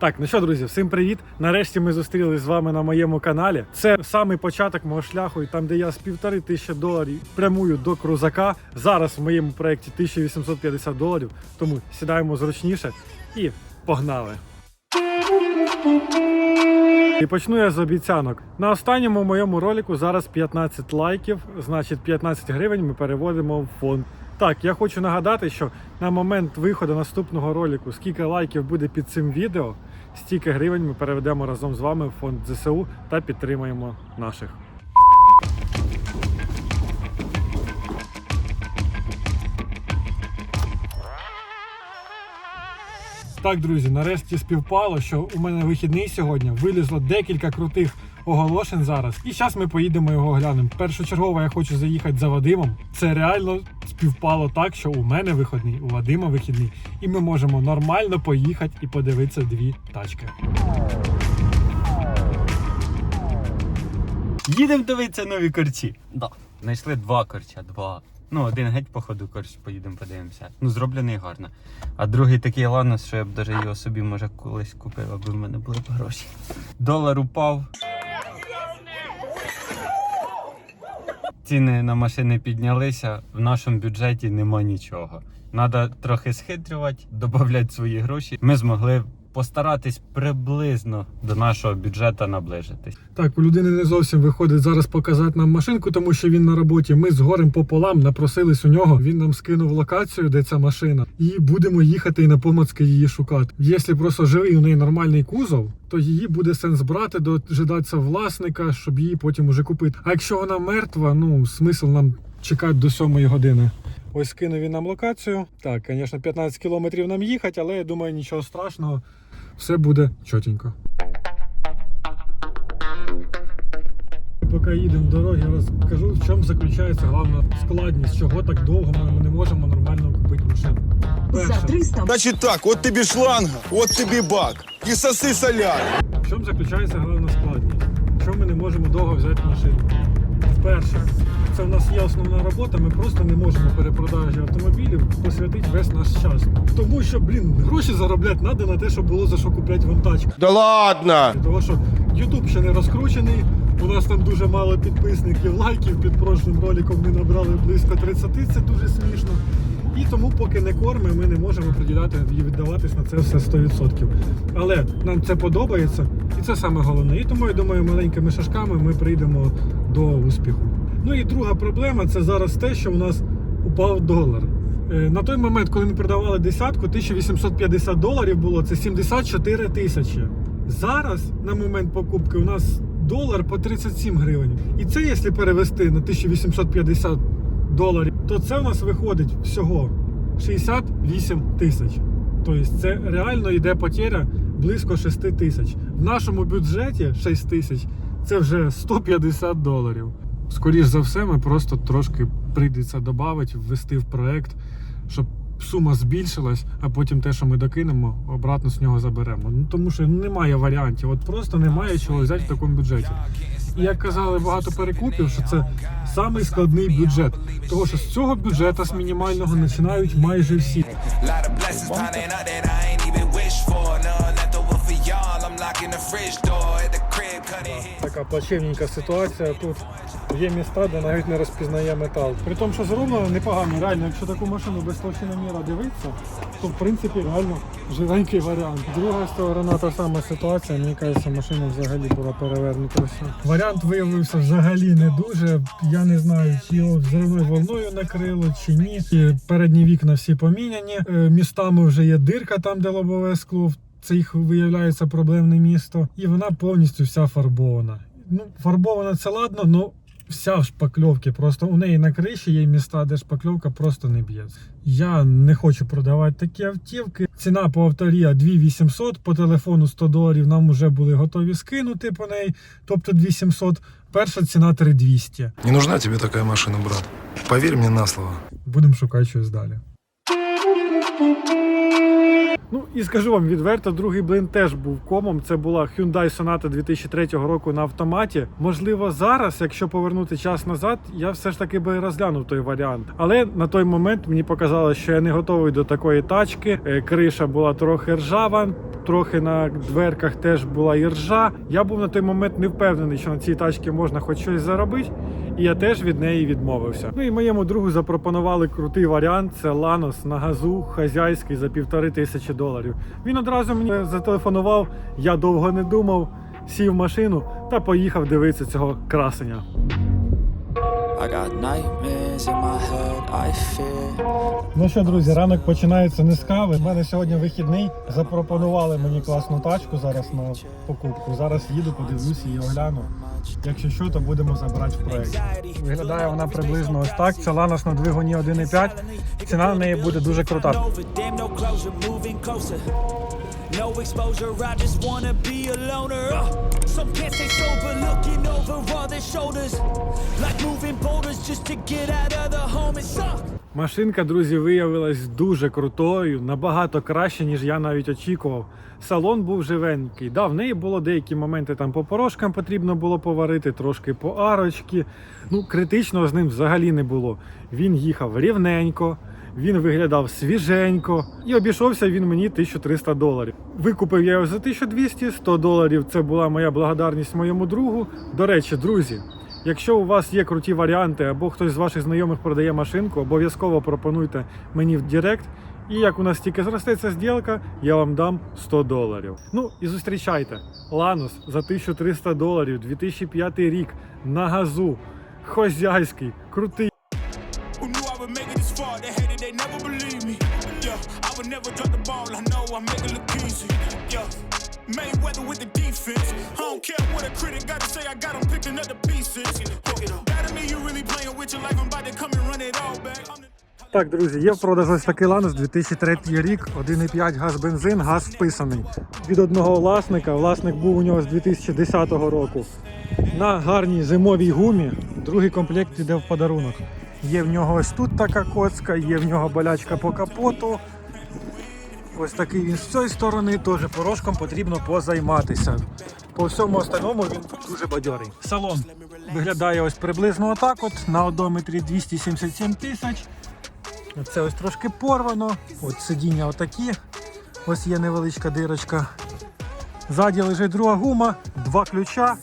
Так, ну що, друзі, всім привіт. Нарешті ми зустрілись з вами на моєму каналі. Це самий початок мого шляху, і там, де я з півтори тисячі доларів прямую до крузака. Зараз в моєму проєкті 1850 доларів. Тому сідаємо зручніше і погнали. І почну я з обіцянок. На останньому моєму ролику зараз 15 лайків, значить 15 гривень ми переводимо в фонд. Так, я хочу нагадати, що на момент виходу наступного ролику, скільки лайків буде під цим відео, стільки гривень ми переведемо разом з вами в фонд ЗСУ та підтримаємо наших. Так, друзі, нарешті співпало, що у мене вихідний сьогодні. Вилізло декілька крутих оголошень зараз. І зараз ми поїдемо його глянемо. Першочергово я хочу заїхати за Вадимом. Це реально співпало так, що у мене вихідний, у Вадима вихідний. І ми можемо нормально поїхати і подивитися дві тачки. Їдемо дивитися нові корчі. Да. Знайшли два корча, два. Ну, один геть, походу, корч, поїдемо подивимося. Ну, зроблений гарно. А другий такий ланос, що я б даже його собі, може, колись купив, аби в мене були б гроші. Долар упав. Ціни на машини піднялися, в нашому бюджеті нема нічого. Надо трохи схитрювати, додати свої гроші. Ми змогли постаратись приблизно до нашого бюджету наближитись. Так, у людини не зовсім виходить зараз показати нам машинку, тому що він на роботі. Ми з горем пополам напросились у нього. Він нам скинув локацію, де ця машина, і будемо їхати і на помацки її шукати. Якщо просто живий у неї нормальний кузов, то її буде сенс брати, дожидатися власника, щоб її потім уже купити. А якщо вона мертва, ну смисл нам чекати до сьомої години. Ось скинув він нам локацію. Так, звісно, 15 кілометрів нам їхати, але я думаю, нічого страшного. Все буде чотенько. Поки їдемо дороги, розкажу, в чому заключається головна складність, чого так довго ми не можемо нормально купити машину. За 300 Значит так, вот тебе шланга, вот тебе бак. И сосы соляр. в чому заключається головна складність? Чому ми не можемо довго взяти машину? Перше, це в нас є основна робота, ми просто не можемо перепродажі автомобілів посвятити весь наш час. Тому що, блін, гроші заробляти треба на те, щоб було за що купляти вон тачку. Да ладно. Тому що YouTube ще не розкручений. У нас там дуже мало підписників, лайків. Під прошлим роликом ми набрали близько 30, це дуже смішно. І тому, поки не кормимо, ми не можемо приділяти і віддаватись на це все 100%. Але нам це подобається, і це саме головне. І тому я думаю, маленькими шажками ми прийдемо до успіху. Ну і друга проблема це зараз те, що у нас упав долар. Е, На той момент, коли ми продавали десятку, 1850 доларів було, це 74 тисячі. Зараз, на момент покупки, у нас долар по 37 гривень. І це, якщо перевести на 1850 доларів, то це у нас виходить всього 68 тисяч. Тобто це реально йде потеря близько 6 тисяч. В нашому бюджеті 6 тисяч це вже 150 доларів. Скоріш за все, ми просто трошки прийдеться додати, ввести в проект, щоб сума збільшилась, а потім те, що ми докинемо, обратно з нього заберемо. Ну тому що немає варіантів, от просто немає чого взяти в такому бюджеті. І як казали багато перекупів, що це самий складний бюджет. Того що з цього бюджету з мінімального починають майже всі. Lot Така плачевненька ситуація. Тут є міста, де навіть не розпізнає метал. При тому, що зроблено непогано. Реально, якщо таку машину без толщиноміра дивитися, то в принципі реально живенький варіант. Друга сторона та сама ситуація. Мені кажеться, машина взагалі була перевернута. Варіант виявився взагалі не дуже. Я не знаю, чи його взривною волною накрило, чи ні. Передні вікна всі поміняні. Е, Містами вже є дирка там, де лобове скло. Це їх виявляється проблемне місто, і вона повністю вся фарбована. Ну, фарбована це ладно, але вся в шпакльовці. Просто у неї на криші є міста, де шпакльовка просто не б'ється. Я не хочу продавати такі автівки. Ціна по авторія 2800, по телефону 100 доларів нам вже були готові скинути по неї, тобто 2700. Перша ціна 3200. Не нужна тебе такая машина, брат. Поверь мне на слово. Будемо шукати щось далі. Ну і скажу вам відверто, другий блин теж був комом. Це була Hyundai Sonata 2003 року на автоматі. Можливо, зараз, якщо повернути час назад, я все ж таки би розглянув той варіант. Але на той момент мені показалось, що я не готовий до такої тачки. Е, Криша була трохи ржава, трохи на дверках теж була і ржа. Я був на той момент не впевнений, що на цій тачці можна хоч щось заробити. І я теж від неї відмовився. Ну і моєму другу запропонували крутий варіант. Це Ланос на газу, хазяйський за півтори тисячі доларів. Він одразу мені зателефонував. Я довго не думав, сів в машину та поїхав дивитися цього красення. I got nightmares Ну що, друзі, ранок починається не з кави. У мене сьогодні вихідний. Запропонували мені класну тачку зараз на покупку. Зараз їду, подивлюся і огляну. Якщо що, то будемо забирати в проєкт. Виглядає вона приблизно ось так. Це Ланос на двигуні 1.5. Ціна на неї буде дуже крута. No exposure, I just wanna be a loner. Uh, some can't stay sober, looking over all their shoulders. Like moving boulders just to get out of the home it sucks. Машинка, друзі, виявилась дуже крутою, набагато краще, ніж я навіть очікував. Салон був живенький. Да, в неї було деякі моменти там по порошкам потрібно було поварити, трошки по арочки. Ну, критичного з ним взагалі не було. Він їхав рівненько, він виглядав свіженько і обійшовся він мені 1300 доларів. Викупив я його за 1200, 100 доларів. Це була моя благодарність моєму другу. До речі, друзі. Якщо у вас є круті варіанти, або хтось з ваших знайомих продає машинку, обов'язково пропонуйте мені в Директ. І як у нас тільки зросте ця зділка, я вам дам 100 доларів. Ну і зустрічайте. Ланус за 1300 доларів, 2005 рік, на газу, хозяйський, крутий. Would never drop the ball. I know I make it look easy. Yeah, Mayweather with the defense. I don't care what a critic got to say. I got 'em picking up the pieces. That me, you really playing with your life. I'm about to come and run it all back. Так, друзі, є в продажу ось такий Ланус 2003 рік, 1,5 газ бензин, газ вписаний. Від одного власника. Власник був у нього з 2010 року. На гарній зимовій гумі. Другий комплект іде в подарунок. Є в нього ось тут така коцка, є в нього болячка по капоту. Ось такий він з цієї сторони, теж порошком потрібно позайматися. По всьому остальному він дуже бадьорий. Салон виглядає ось приблизно отак. От на одометрі 277 тисяч. Це ось трошки порвано. От сидіння отакі. Ось є невеличка дирочка. Ззаді лежить друга гума, два ключа.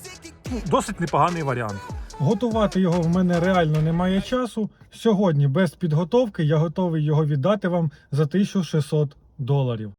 Ну, досить непоганий варіант. Готувати його в мене реально немає часу. Сьогодні без підготовки я готовий його віддати вам за 1600 доларів.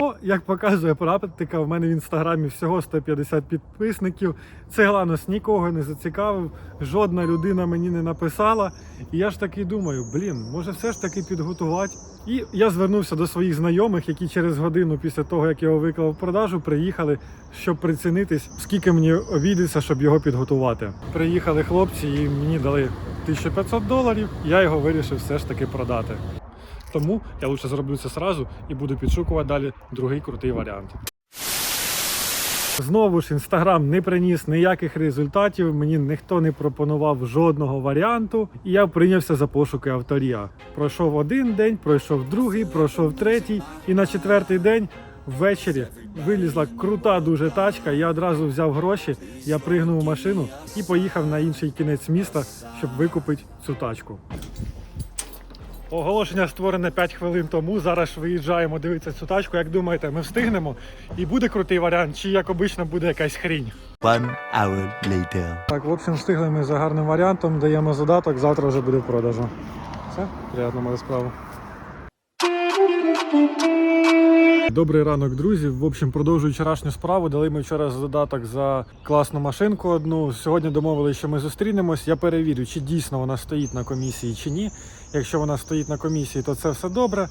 Ну, як показує практика, в мене в інстаграмі всього 150 підписників. Цей Ланос нікого не зацікавив, жодна людина мені не написала. І я ж таки думаю, блін, може все ж таки підготувати. І я звернувся до своїх знайомих, які через годину після того, як я його виклав в продажу, приїхали, щоб прицінитись, скільки мені обійдеться, щоб його підготувати. Приїхали хлопці і мені дали 1500 доларів. Я його вирішив все ж таки продати. Тому я лише зроблю це зразу і буду підшукувати далі другий крутий варіант. Знову ж інстаграм не приніс ніяких результатів. Мені ніхто не пропонував жодного варіанту, і я прийнявся за пошуки авторія. Пройшов один день, пройшов другий, пройшов третій, і на четвертий день ввечері вилізла крута дуже тачка. Я одразу взяв гроші, я пригнув машину і поїхав на інший кінець міста, щоб викупити цю тачку. Оголошення створене 5 хвилин тому. Зараз виїжджаємо дивитися цю тачку. Як думаєте, ми встигнемо? І буде крутий варіант, чи як обично буде якась хрінь? One hour later. Так, в общем, встигли ми за гарним варіантом, даємо задаток, завтра вже буде в продажу. Все, приємно мати справу. Добрий ранок, друзі. В общем, продовжую вчорашню справу. Дали ми вчора задаток за класну машинку одну. Сьогодні домовилися, що ми зустрінемось. Я перевірю, чи дійсно вона стоїть на комісії чи ні. Якщо вона стоїть на комісії, то це все добре.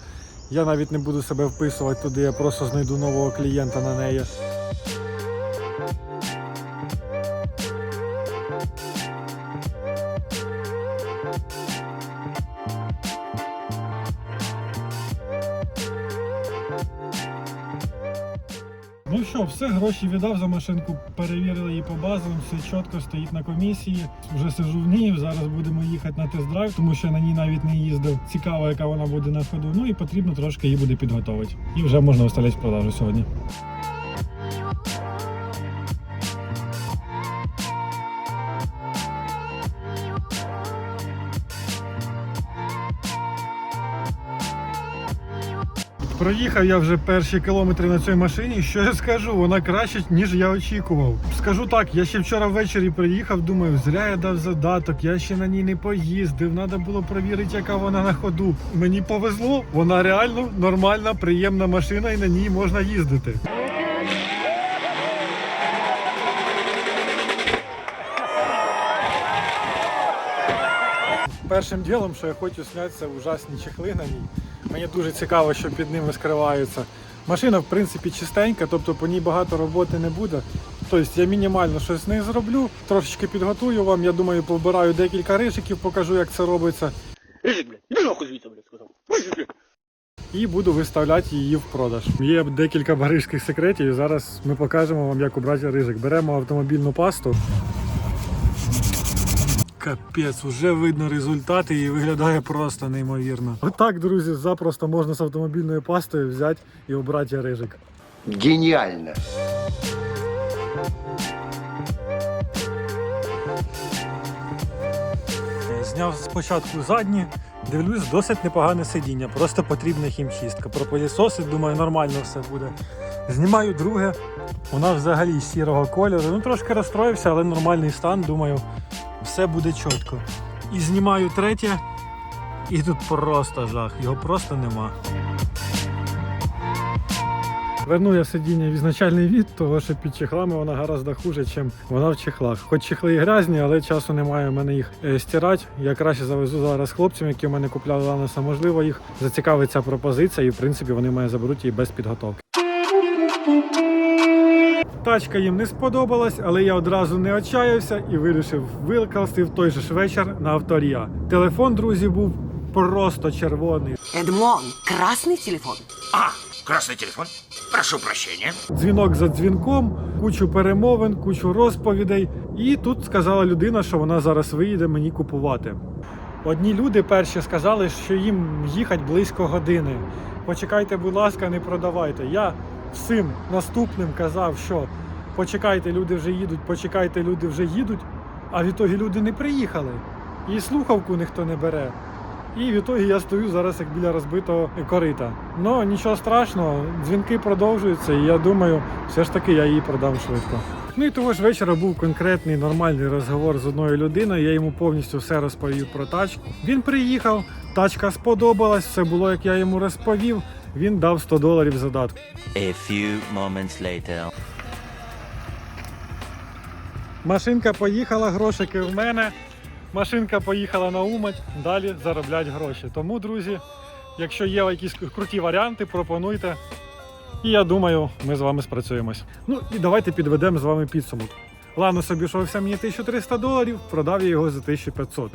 Я навіть не буду себе вписувати туди, я просто знайду нового клієнта на неї. Все, гроші віддав за машинку, перевірили її по базовим, все чітко стоїть на комісії. Вже сижу в ній, зараз будемо їхати на тест-драйв, тому що на ній навіть не їздив. Цікаво, яка вона буде на ходу. Ну і потрібно трошки її буде підготовити. І вже можна виставляти в продажу сьогодні. Проїхав я вже перші кілометри на цій машині. Що я скажу, вона краще, ніж я очікував. Скажу так, я ще вчора ввечері приїхав, думаю, зря я дав задаток, я ще на ній не поїздив. Треба було перевірити, яка вона на ходу. Мені повезло, вона реально нормальна, приємна машина і на ній можна їздити. Першим ділом, що я хочу зняти, це ужасні чехли на ній. Мені дуже цікаво, що під ними скриваються. Машина, в принципі, чистенька, тобто по ній багато роботи не буде. Тобто я мінімально щось з нею зроблю, трошечки підготую вам. Я думаю, побираю декілька рижиків, покажу, як це робиться. І буду виставляти її в продаж. Є декілька барижських секретів. і Зараз ми покажемо вам, як убрати рижик. Беремо автомобільну пасту. Капець, вже видно результати і виглядає просто неймовірно. Отак, друзі, запросто можна з автомобільною пастою взяти і обрати рижик. Гениально. Зняв спочатку задні, дивлюсь, досить непогане сидіння, просто потрібна хімчистка. Пропилісосить, думаю, нормально все буде. Знімаю друге, вона взагалі сірого кольору. Ну трошки розстроївся, але нормальний стан, думаю, все буде чітко. І знімаю третє, і тут просто жах, його просто нема. Верну я сидіння в ізначальний від, того що під чехлами вона гораздо хуже, ніж вона в чехлах. Хоч чехли і грязні, але часу немає в мене їх е, стирати. Я краще завезу зараз хлопцям, які в мене купляли ланоса. Можливо, їх зацікавить ця пропозиція, і в принципі вони мене заберуть її без підготовки. Тачка їм не сподобалась, але я одразу не отчаявся і вирішив викласти в той же ж вечір на авторія. Телефон, друзі, був просто червоний. Эдмон, красный телефон. А, красный телефон. Прошу прощения. Дзвінок за дзвінком, кучу перемовин, кучу розповідей. І тут сказала людина, що вона зараз виїде мені купувати. Одні люди перші сказали, що їм їхати близько години. Почекайте, будь ласка, не продавайте. Я всім наступним казав, що почекайте, люди вже їдуть, почекайте, люди вже їдуть. А в ітогі люди не приїхали. І слухавку ніхто не бере. І в ітогі я стою зараз як біля розбитого корита. Ну нічого страшного, дзвінки продовжуються, і я думаю, все ж таки я її продам швидко. Ну і того ж вечора був конкретний нормальний розговор з одною людиною. Я йому повністю все розповів про тачку. Він приїхав, тачка сподобалась, все було як я йому розповів. Він дав 100 доларів задатку. A few moments later. Машинка поїхала, грошики в мене. Машинка поїхала на Умать, далі зароблять гроші. Тому, друзі, якщо є якісь круті варіанти, пропонуйте. І я думаю, ми з вами спрацюємось. Ну і давайте підведемо з вами підсумок. Ланос обійшовся мені 1300 доларів, продав я його за 1500.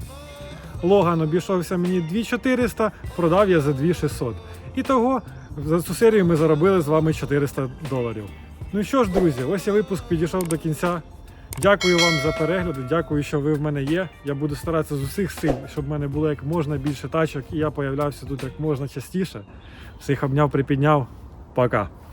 Логан обійшовся мені 2400, продав я за 2600. І того за цю серію ми заробили з вами 400 доларів. Ну що ж, друзі, ось я випуск підійшов до кінця. Дякую вам за перегляди, дякую, що ви в мене є. Я буду старатися з усіх сил, щоб в мене було як можна більше тачок, і я появлявся тут як можна частіше. Всіх обняв, припідняв. Пока.